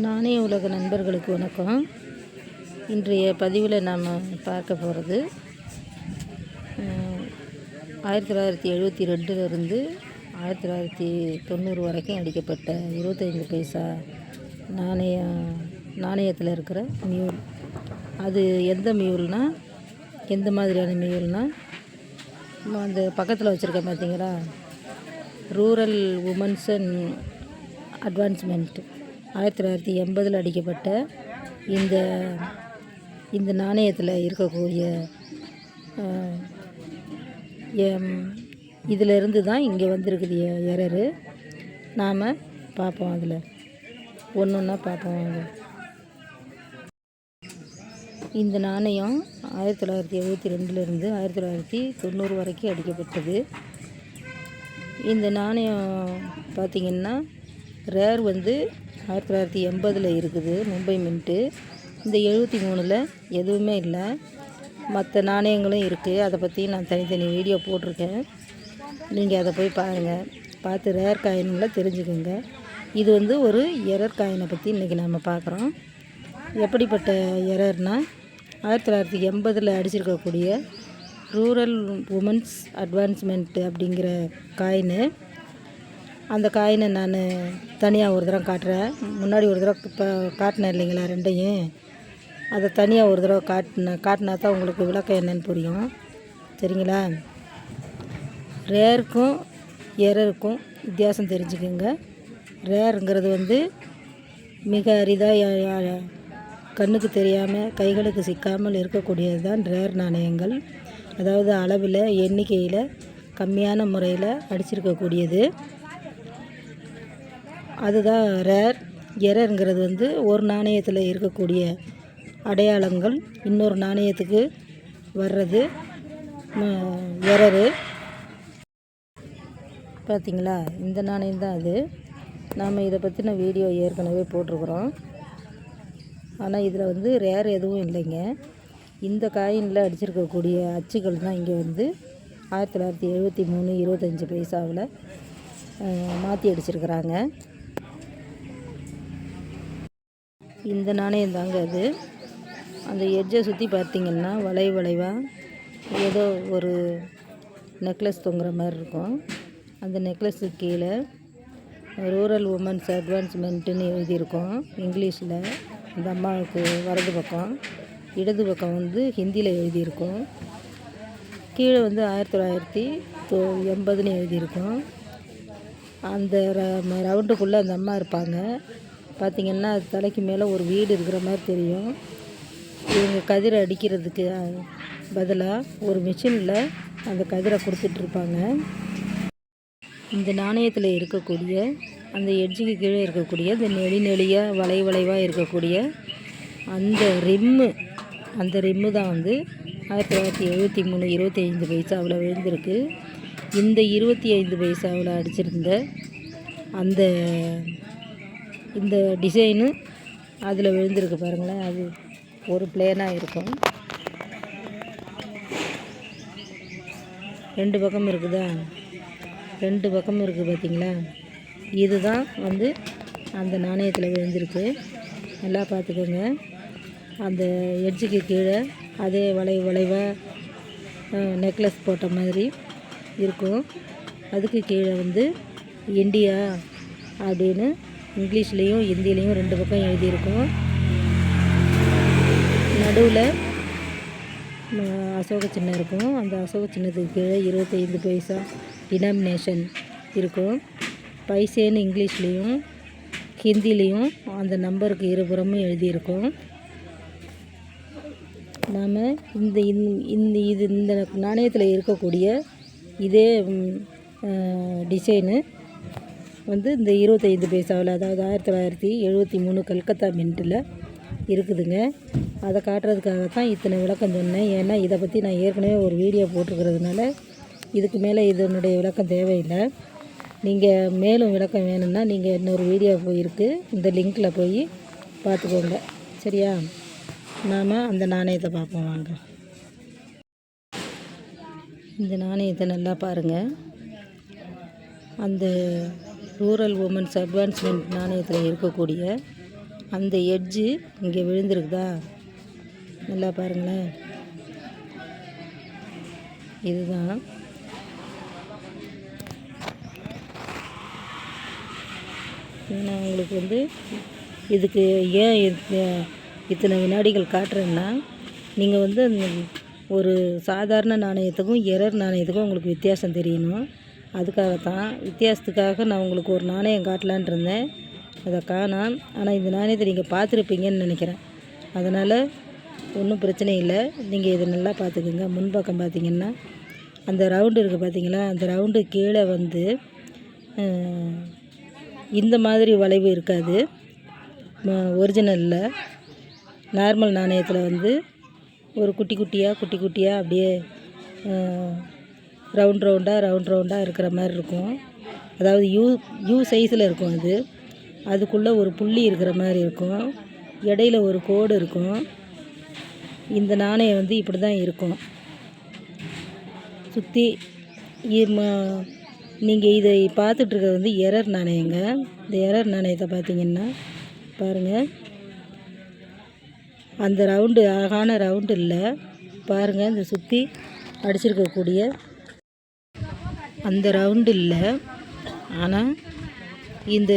நாணய உலக நண்பர்களுக்கு வணக்கம். இன்றைய பதிவில் நாம் பார்க்க போகிறது ஆயிரத்தி தொள்ளாயிரத்தி எழுபத்தி ரெண்டுலேருந்து ஆயிரத்தி தொள்ளாயிரத்தி தொண்ணூறு வரைக்கும் அடிக்கப்பட்ட இருபத்தைந்து பைசா நாணயம் நாணயத்தில் இருக்கிற மியூல் அது எந்த மியூல்னால் எந்த மாதிரியான மியூல்னால் அந்த பக்கத்தில் வச்சுருக்கேன் பார்த்தீங்களா ரூரல் உமன்ஸ் அண்ட் அட்வான்ஸ்மெண்ட்டு ஆயிரத்தி தொள்ளாயிரத்தி எண்பதில் அடிக்கப்பட்ட இந்த இந்த நாணயத்தில் இருக்கக்கூடிய இதிலிருந்து தான் இங்கே வந்திருக்குது எரரு. நாம் பார்ப்போம் அதில். ஒன்று ஒன்றா பார்ப்போம் இந்த நாணயம் ஆயிரத்தி தொள்ளாயிரத்தி எழுபத்தி ரெண்டுலேருந்து ஆயிரத்தி தொள்ளாயிரத்தி தொண்ணூறு வரைக்கும் அடிக்கப்பட்டது. இந்த நாணயம் பார்த்திங்கன்னா ரேர் வந்து ஆயிரத்தி தொள்ளாயிரத்தி எண்பதில் இருக்குது மும்பை மின்ட்டு இந்த எழுபத்தி மூணில் எதுவுமே இல்லை. மற்ற நாணயங்களும் இருக்குது அதை பற்றி நான் தனித்தனி வீடியோ போட்டிருக்கேன். நீங்கள் அதை போய் பாருங்கள் பார்த்து ரேர் காயின்களை தெரிஞ்சுக்கோங்க. இது வந்து ஒரு எரர் காயினை பற்றி இன்றைக்கி நம்ம பார்க்குறோம். எப்படிப்பட்ட எரர்னால் ஆயிரத்தி தொள்ளாயிரத்தி எண்பதில் அடிச்சிருக்கக்கூடிய ரூரல் உமன்ஸ் அட்வான்ஸ்மெண்ட் அப்படிங்கிற காயினு அந்த காயினை நான் தனியாக ஒரு தடவை காட்டுறேன். முன்னாடி ஒரு தடவை இப்போ காட்டினேன் இல்லைங்களா ரெண்டையும்? அதை தனியாக ஒரு தடவை காட்டின காட்டினா தான் உங்களுக்கு விளக்கம் என்னன்னு புரியும். சரிங்களா? ரேருக்கும் எரருக்கும் வித்தியாசம் தெரிஞ்சுக்கோங்க. ரேருங்கிறது வந்து மிக அரிதாக கண்ணுக்கு தெரியாமல் கைகளுக்கு சிக்காமல் இருக்கக்கூடியது தான் ரேர் நாணயங்கள். அதாவது அளவில் எண்ணிக்கையில் கம்மியான முறையில் அடிச்சிருக்கக்கூடியது. அதுதான் ரேர் எரருங்கிறது வந்து ஒரு நாணயத்தில் இருக்கக்கூடிய அடையாளங்கள் இன்னொரு நாணயத்துக்கு வர்றது எரரு பார்த்திங்களா இந்த நாணயம் தான் அது. நாம் இதை பற்றின வீடியோ ஏற்கனவே போட்டிருக்குறோம். ஆனால் இதில் வந்து ரேர் எதுவும் இல்லைங்க. இந்த காயினில் அடிச்சிருக்கக்கூடிய அச்சுகள் தான் இங்கே வந்து ஆயிரத்தி தொள்ளாயிரத்தி எழுபத்தி மூணு இருபத்தஞ்சி பைசாவில் மாற்றி அடிச்சிருக்கிறாங்க. இந்த நாணயம் தாங்க அது. அந்த எட்ஜை சுற்றி பார்த்திங்கன்னா வளை வளைவாக ஏதோ ஒரு நெக்லஸ் தொங்குற மாதிரி இருக்கும். அந்த நெக்லஸுக்கு கீழே ரூரல் உமன்ஸ் அட்வான்ஸ்மெண்ட்டுன்னு எழுதியிருக்கோம். இங்கிலீஷில் அந்த அம்மாவுக்கு வலது பக்கம் இடது பக்கம் வந்து ஹிந்தியில் எழுதியிருக்கோம். கீழே வந்து ஆயிரத்தி தொள்ளாயிரத்தி தொ எண்பதுன்னு எழுதியிருக்கோம். அந்த ரவுண்டுக்குள்ளே அந்த அம்மா இருப்பாங்க. பார்த்திங்கன்னா அது தலைக்கு மேலே ஒரு வீடு இருக்கிற மாதிரி தெரியும். இவங்க கதிரை அடிக்கிறதுக்கு பதிலாக ஒரு மிஷினில் அந்த கதிரை கொடுத்துட்ருப்பாங்க. இந்த நாணயத்தில் இருக்கக்கூடிய அந்த எட்ஜுக்கு கீழே இருக்கக்கூடிய இந்த நெளி நெளியாக வளை வளைவாக இருக்கக்கூடிய அந்த ரிம்மு அந்த ரிம்மு தான் வந்து ஆயிரத்தி தொள்ளாயிரத்தி எழுபத்தி மூணு இருபத்தி ஐந்து பைசாவில் விழுந்திருக்கு. இந்த இருபத்தி ஐந்து பைசாவில் அடிச்சிருந்த அந்த இந்த டிசைனு அதில் விழுந்திருக்கு பாருங்களேன். அது ஒரு பிளேனாக இருக்கும். ரெண்டு பக்கம் இருக்குதா? ரெண்டு பக்கம் இருக்குது பார்த்திங்களா இதுதான் வந்து அந்த நாணயத்தில் விழுந்திருக்கு. நல்லா பார்த்துக்கோங்க அந்த எட்ஜுக்கு கீழே அதே வளை வளைவாக நெக்லஸ் போட்ட மாதிரி இருக்கும். அதுக்கு கீழே வந்து இண்டியா அப்படின்னு இங்கிலீஷ்லேயும் ஹிந்திலேயும் ரெண்டு பக்கம் எழுதியிருக்கும். நடுவில் அசோக சின்னம் இருக்கும். அந்த அசோக சின்னத்துக்கு கீழே இருபத்தைந்து பைசா டினாமினேஷன் இருக்கும். பைசேன்னு இங்கிலீஷ்லேயும் ஹிந்திலேயும் அந்த நம்பருக்கு இருபுறமும் எழுதியிருக்கும். நாம் இந்த இந்த இது இந்த நாணயத்தில் இருக்கக்கூடிய இதே டிசைனு வந்து இந்த இருபத்தைந்து பைசாவில் அதாவது ஆயிரத்தி தொள்ளாயிரத்தி எழுபத்தி மூணு கல்கத்தா மின்ட்டில் இருக்குதுங்க. அதை காட்டுறதுக்காக தான் இத்தனை விளக்கம் சொன்னேன். ஏன்னா இதை பற்றி நான் ஏற்கனவே ஒரு வீடியோ போட்டிருக்கிறதுனால இதுக்கு மேலே இதனுடைய விளக்கம் தேவையில்லை. நீங்கள் மேலும் விளக்கம் வேணும்னா நீங்கள் இன்னொரு வீடியோ போயிருக்கு. இந்த லிங்க்கில் போய் பார்த்துக்கோங்க. சரியா? நாம் அந்த நாணயத்தை பார்ப்போம் வாங்க. இந்த நாணயத்தை நல்லா பாருங்கள் அந்த ரூரல் உமன்ஸ் அட்வான்ஸ்மெண்ட் நாணயத்தில் இருக்கக்கூடிய அந்த எட்ஜு இங்கே விழுந்திருக்குதா? நல்லா பாருங்களேன். இதுதான். நான் உங்களுக்கு வந்து இதுக்கு ஏன் இத்தனை வினாடிகள் காட்டுறேன்னா நீங்கள் வந்து அந்த ஒரு சாதாரண நாணயத்துக்கும் எரர் நாணயத்துக்கும் உங்களுக்கு வித்தியாசம் தெரியணும். அதுக்காக தான் வித்தியாசத்துக்காக நான் உங்களுக்கு ஒரு நாணயம் காட்டலான் இருந்தேன். அதை காணாம் ஆனால் இந்த நாணயத்தை நீங்கள் பார்த்துருப்பீங்கன்னு நினைக்கிறேன். அதனால் ஒன்றும் பிரச்சனை இல்லை. நீங்கள் இதை நல்லா பார்த்துக்குங்க. முன்பக்கம் பார்த்தீங்கன்னா அந்த ரவுண்டு இருக்குது பார்த்தீங்களா? அந்த ரவுண்டு கீழே வந்து இந்த மாதிரி வளைவு இருக்காது. ஒரிஜினலில் நார்மல் நாணயத்தில் வந்து ஒரு குட்டி குட்டியாக குட்டி குட்டியாக அப்படியே ரவுண்ட் ரவுண்டாக ரவுண்ட் ரவுண்டாக இருக்கிற மாதிரி இருக்கும். அதாவது யூ யூ சைஸில் இருக்கும் அது. அதுக்குள்ளே ஒரு புள்ளி இருக்கிற மாதிரி இருக்கும். இடையில ஒரு கோடு இருக்கும். இந்த நாணயம் வந்து இப்படி தான் இருக்கும் சுற்றி நீங்கள் இதை பார்த்துட்ருக்கிறது வந்து எரர் நாணயங்க. இந்த எரர் நாணயத்தை பார்த்தீங்கன்னா பாருங்கள் அந்த ரவுண்டு அழகான ரவுண்டு இல்லை. பாருங்கள் இந்த சுற்றி அடிச்சிருக்கக்கூடிய அந்த ரவுண்டு இல்லை. ஆனால் இந்த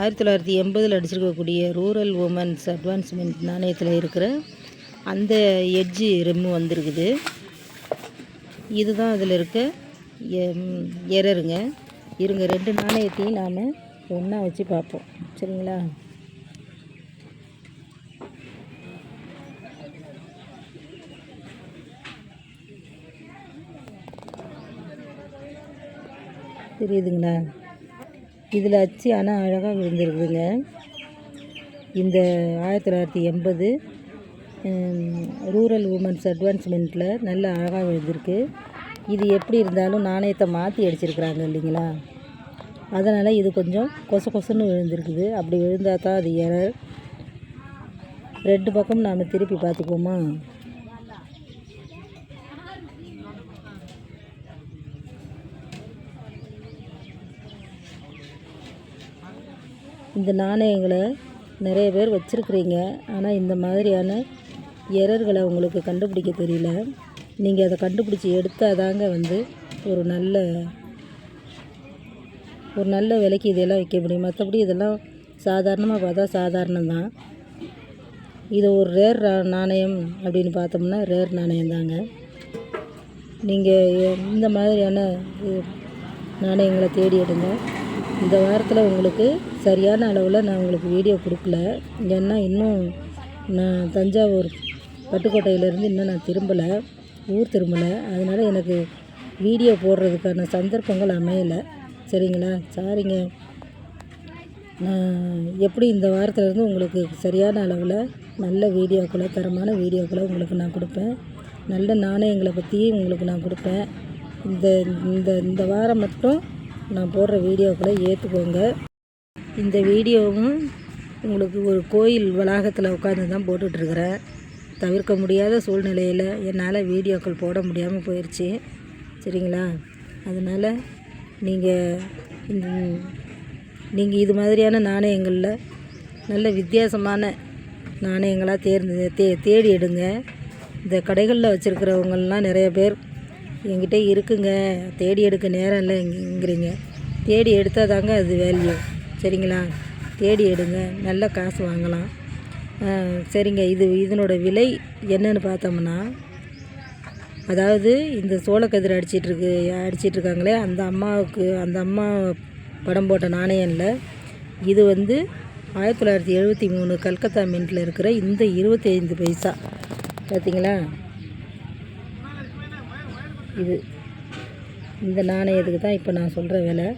ஆயிரத்தி தொள்ளாயிரத்தி எண்பதில் அடிச்சிருக்கக்கூடிய ரூரல் உமன்ஸ் அட்வான்ஸ்மெண்ட் நாணயத்தில் இருக்கிற அந்த எட்ஜு ரெம்மு வந்திருக்குது. இதுதான் அதில் இருக்க எரருங்க இருங்க ரெண்டு நாணயத்தையும் நாம் ஒன்றா வச்சு பார்ப்போம். சரிங்களா? தெரியுதுங்களா? இதில் அச்சு ஆனால் அழகாக விழுந்துருக்குதுங்க. இந்த ஆயிரத்தி தொள்ளாயிரத்தி எண்பது ரூரல் உமன்ஸ் அட்வான்ஸ்மெண்ட்டில் நல்ல அழகாக விழுந்திருக்கு. இது எப்படி இருந்தாலும் நாணயத்தை மாற்றி அடிச்சிருக்கிறாங்க இல்லைங்களா? அதனால் இது கொஞ்சம் கொச கொசன்னு விழுந்திருக்குது. அப்படி விழுந்தால் தான் அது எரர். ரெண்டு பக்கம் நாம் திருப்பி பார்த்துக்குவோமா? இந்த நாணயங்களை நிறைய பேர் வச்சுருக்குறீங்க. ஆனால் இந்த மாதிரியான எரர்களை உங்களுக்கு கண்டுபிடிக்க தெரியல. நீங்கள் அதை கண்டுபிடிச்சி எடுத்தால் தாங்க வந்து ஒரு நல்ல ஒரு நல்ல விலைக்கு இதெல்லாம் விற்க முடியும். மற்றபடி இதெல்லாம் சாதாரணமாக பார்த்தா சாதாரணம் தான் இது ஒரு ரேர் நாணயம் அப்படின்னு பார்த்தோம்னா ரேர் நாணயம் தாங்க. நீங்கள் இந்த மாதிரியான இது, நாணயங்களை தேடி எடுங்க. இந்த வாரத்தில் உங்களுக்கு சரியான அளவில் நான் உங்களுக்கு வீடியோ கொடுக்கல. ஏன்னா இன்னும் நான் தஞ்சாவூர் பட்டுக்கோட்டையிலேருந்து இன்னும் நான் திரும்பலை ஊர் திரும்பலை. அதனால் எனக்கு வீடியோ போடுறதுக்கான சந்தர்ப்பங்கள் அமையலை. சரிங்களா? சாரிங்க. நான் எப்படி இந்த வாரத்துலேருந்து உங்களுக்கு சரியான அளவில் நல்ல வீடியோக்களை தரமான வீடியோக்களை உங்களுக்கு நான் கொடுப்பேன். நல்ல நாணயங்களை பற்றியும் உங்களுக்கு நான் கொடுப்பேன். இந்த இந்த இந்த வாரம் மட்டும் நான் போடுற வீடியோக்களை ஏற்றுக்கோங்க இந்த வீடியோவும் உங்களுக்கு ஒரு கோயில் வளாகத்தில் உட்காந்து தான் போட்டுட்ருக்குறேன். தவிர்க்க முடியாத சூழ்நிலையில் என்னால் வீடியோக்கள் போட முடியாமல் போயிடுச்சு சரிங்களா? அதனால் நீங்கள் இந்த நீங்கள் இது மாதிரியான நாணயங்களில் நல்ல வித்தியாசமான நாணயங்களாக தேர்ந்து தே தேடி எடுங்க. இந்த கடைகளில் வச்சுருக்கிறவங்கள்லாம் நிறைய பேர் என்கிட்ட இருக்குங்க. தேடி எடுக்க நேரம் இல்லைங்கிறீங்க தேடி எடுத்தால் தாங்க அது வேல்யூ சரிங்களா? தேடி எடுங்க. நல்ல காசு வாங்கலாம். சரிங்க. இது இதனோட விலை என்னன்னு பார்த்தோம்னா அதாவது இந்த சோளக்கதிர் அடிச்சிட்ருக்கு அடிச்சிட்ருக்காங்களே அந்த அம்மாவுக்கு அந்த அம்மா படம் போட்ட நாணயம் இல்லை இது வந்து ஆயிரத்தி தொள்ளாயிரத்தி எழுபத்தி மூணு கல்கத்தா மின்ட்டில் இருக்கிற இந்த இருபத்தி ஐந்து பைசா. பார்த்தீங்களா இது. இந்த நாணயத்துக்கு தான் இப்போ நான் சொல்கிற விலை.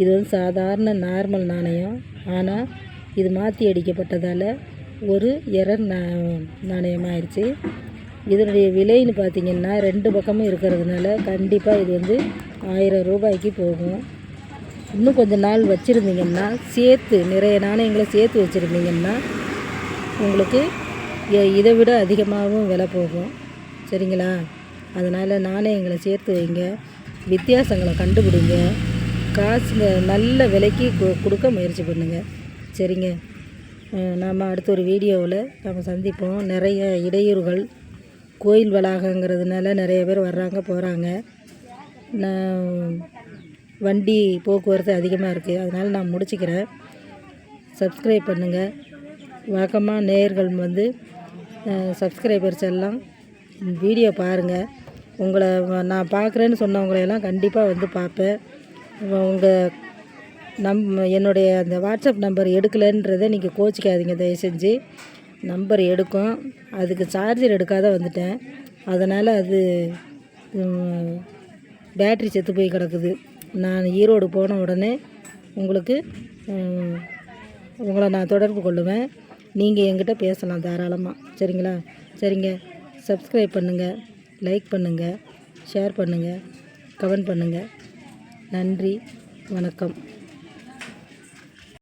இது வந்து சாதாரண நார்மல் நாணயம். ஆனால் இது மாற்றி அடிக்கப்பட்டதால் ஒரு எரர் நா நாணயமாயிருச்சு. இதனுடைய விலைன்னு பார்த்தீங்கன்னா ரெண்டு பக்கமும் இருக்கிறதுனால கண்டிப்பாக இது வந்து ஆயிரம் ரூபாய்க்கு போகும். இன்னும் கொஞ்ச நாள் வச்சுருந்தீங்கன்னா சேர்த்து நிறைய நாணயங்களை சேர்த்து வச்சுருந்தீங்கன்னா உங்களுக்கு இதை விட அதிகமாகவும் விலை போகும். சரிங்களா? அதனால் நாணயங்களை சேர்த்து வைங்க. வித்தியாசங்களை கண்டுபிடிங்க. காசுங்க நல்ல விலைக்கு கொடுக்க முயற்சி பண்ணுங்கள் சரிங்க. நாம் அடுத்த ஒரு வீடியோவில் நம்ம சந்திப்போம். நிறைய இடையூறுகள் கோயில் வளாகங்கிறதுனால நிறைய பேர் வர்றாங்க போகிறாங்க நான் வண்டி போக்குவரத்து அதிகமாக இருக்குது அதனால் நான் முடிச்சுக்கிறேன். சப்ஸ்கிரைப் பண்ணுங்கள் வழக்கமாக நேயர்கள் வந்து சப்ஸ்கிரைபர்ஸ் எல்லாம் வீடியோ பாருங்கள் உங்களை நான் பார்க்குறேன்னு சொன்னவங்களையெல்லாம் கண்டிப்பாக வந்து பார்ப்பேன். உங்கள் நம் என்னுடைய அந்த வாட்ஸ்அப் நம்பர் எடுக்கலைன்றதை நீங்கள் கோச்சிக்காதீங்க தயவு செஞ்சு நம்பர் எடுக்கும். அதுக்கு சார்ஜர் எடுக்காத வந்துட்டேன். அதனால் அது பேட்ரி செத்து போய் கிடக்குது. நான் ஈரோடு போன உடனே உங்களுக்கு உங்களை நான் தொடர்பு கொள்ளுவேன். நீங்கள் என்கிட்ட பேசலாம் தாராளமாக சரிங்களா? சரிங்க. சப்ஸ்கிரைப் பண்ணுங்கள் லைக் பண்ணுங்கள் ஷேர் பண்ணுங்கள் கமெண்ட் பண்ணுங்கள் நன்றி வணக்கம்.